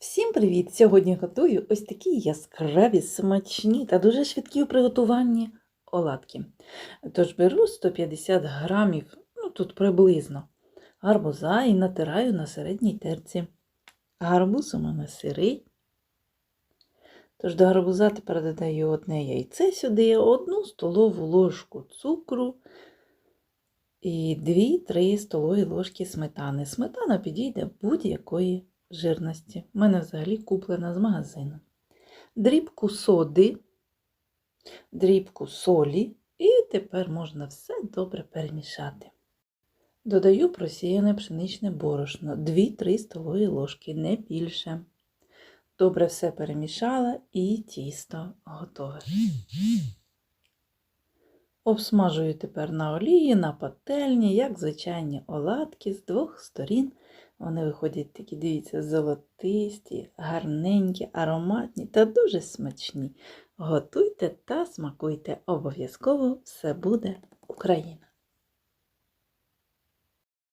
Всім привіт! Сьогодні готую ось такі яскраві, смачні та дуже швидкі у приготуванні оладки. Тож беру 150 грамів, ну тут приблизно, гарбуза і натираю на середній терці. Гарбуз у мене сирий. Тож до гарбуза тепер додаю одне яйце сюди, одну столову ложку цукру і 2-3 столові ложки сметани. Сметана підійде будь-якої жирності. У мене взагалі куплена з магазину. Дрібку соди, дрібку солі, і тепер можна все добре перемішати. Додаю просіяне пшеничне борошно 2-3 столові ложки, не більше. Добре все перемішала і тісто готове. Обсмажую тепер на олії, на пательні, як звичайні оладки з двох сторін. Вони виходять такі, дивіться, золотисті, гарненькі, ароматні та дуже смачні. Готуйте та смакуйте. Обов'язково все буде Україна!